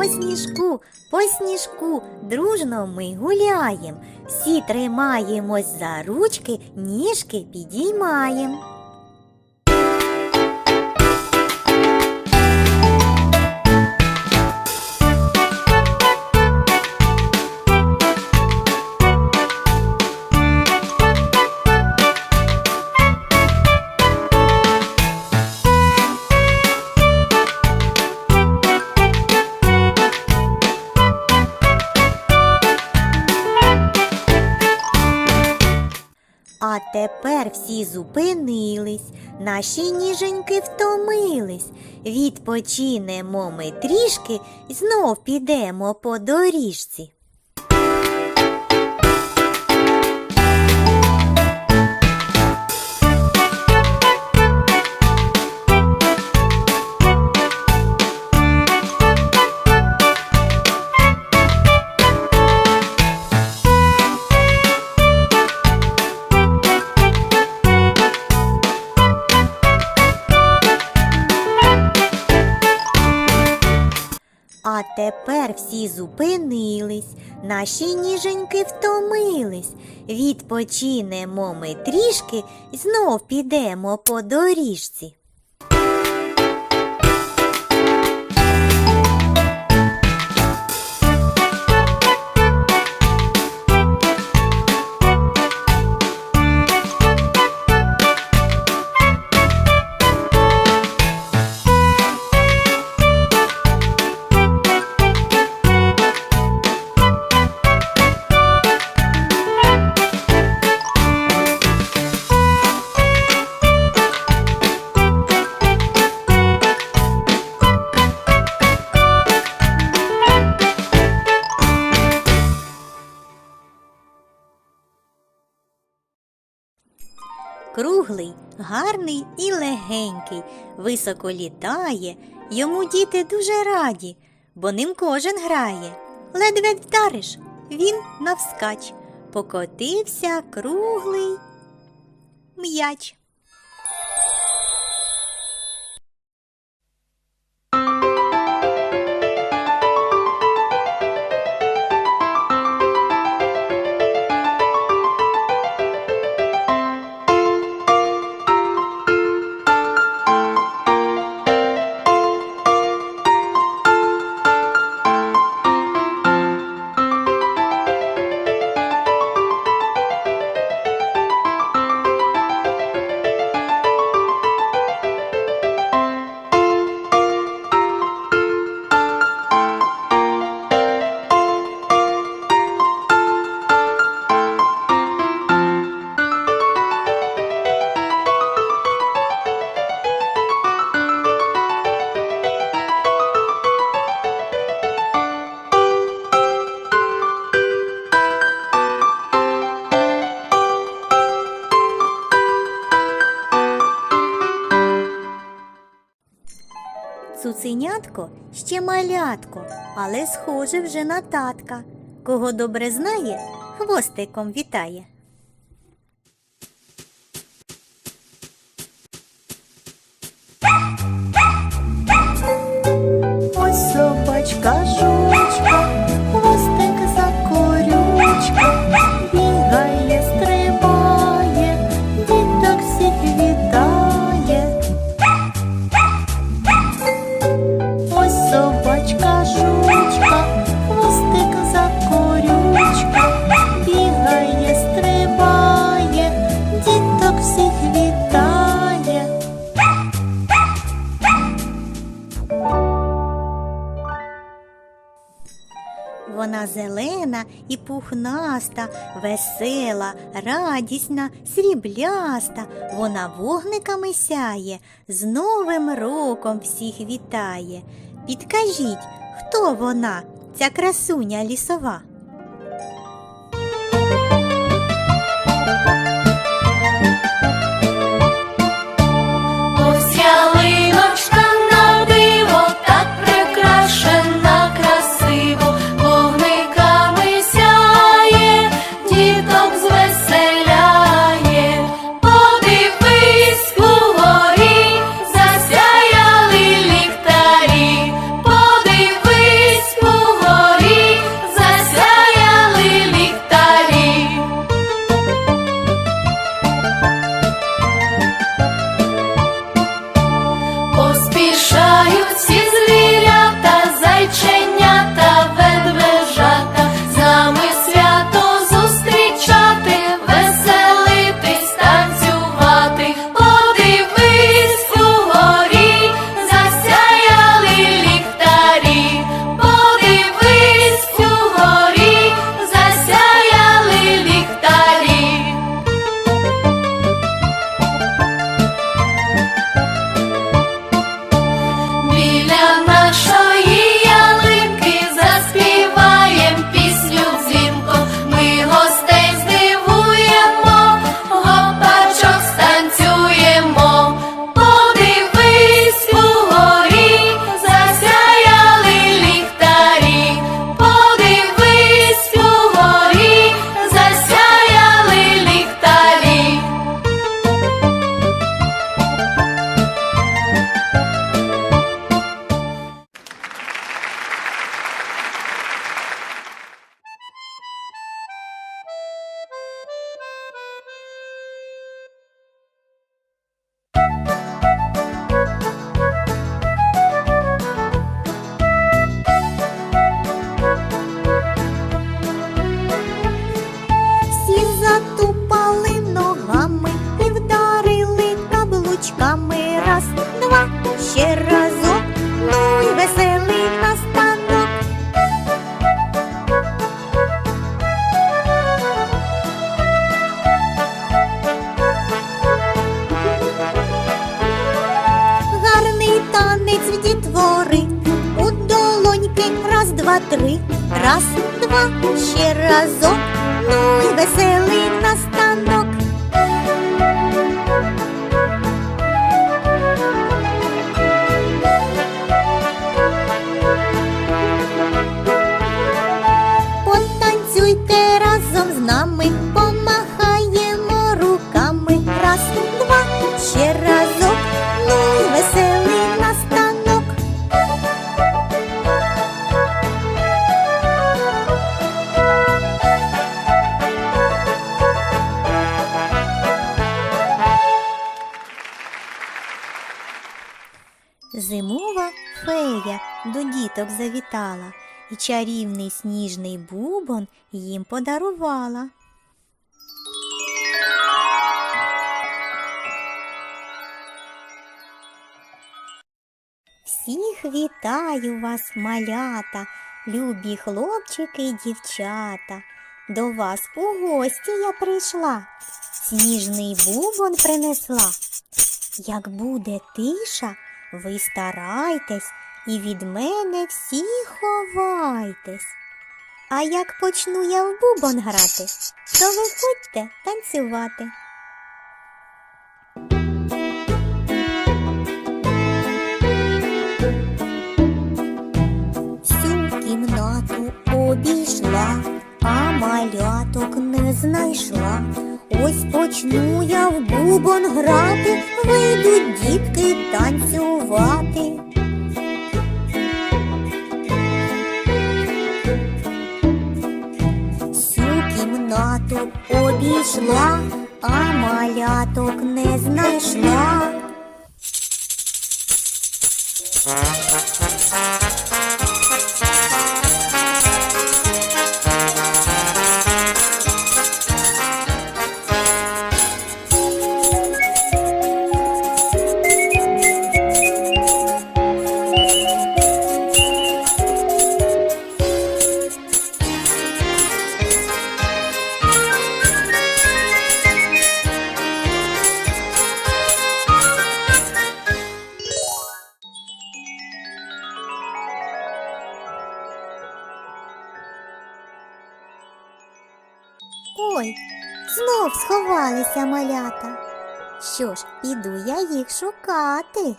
По сніжку, по сніжку, дружно ми гуляєм. Всі тримаємось за ручки, ніжки підіймаєм. Тепер всі зупинились, наші ніженьки втомились. Відпочинемо ми трішки знов підемо по доріжці. А тепер всі зупинились, наші ніженьки втомились. Відпочинемо ми трішки знов підемо по доріжці. Круглий, гарний і легенький, високо літає, йому діти дуже раді, бо ним кожен грає. Ледве вдариш, він навскач, покотився круглий м'яч. Цуценятко ще малятко, але схоже вже на татка. Кого добре знає, хвостиком вітає. Ось собачка зелена і пухнаста, весела, радісна, срібляста. Вона вогниками сяє, з Новим роком всіх вітає. Підкажіть, хто вона, ця красуня лісова? Три. Раз, два, ще разок. Ну і веселий настанок. Діток завітала і чарівний сніжний бубон їм подарувала. Всіх вітаю вас, малята, любі хлопчики й дівчата. До вас у гості я прийшла, сніжний бубон принесла. Як буде тиша, ви старайтесь і від мене всі ховайтесь. А як почну я в бубон грати, то виходьте танцювати. Всю кімнату обійшла, а маляток не знайшла. Ось почну я в бубон грати, вийдуть дітки танцювати. Кімнату обійшла, а маляток не знайшла. Сховалися малята. Що ж, піду я їх шукати.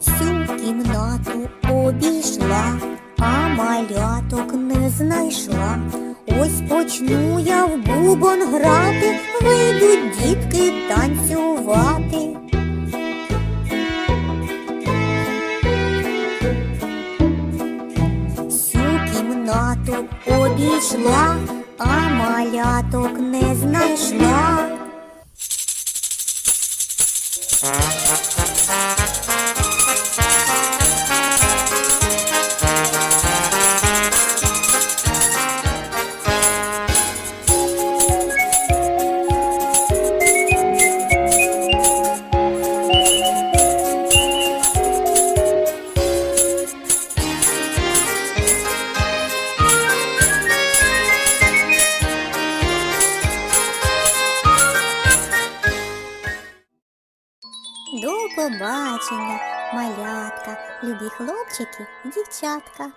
Всю кімнату обійшла, а маляток не знайшла. Ось почну я в бубон грати, вийдуть дітки танцювати. Обійшла, а маляток не знайшла. Побачення, малятка, любі хлопчики дівчатка.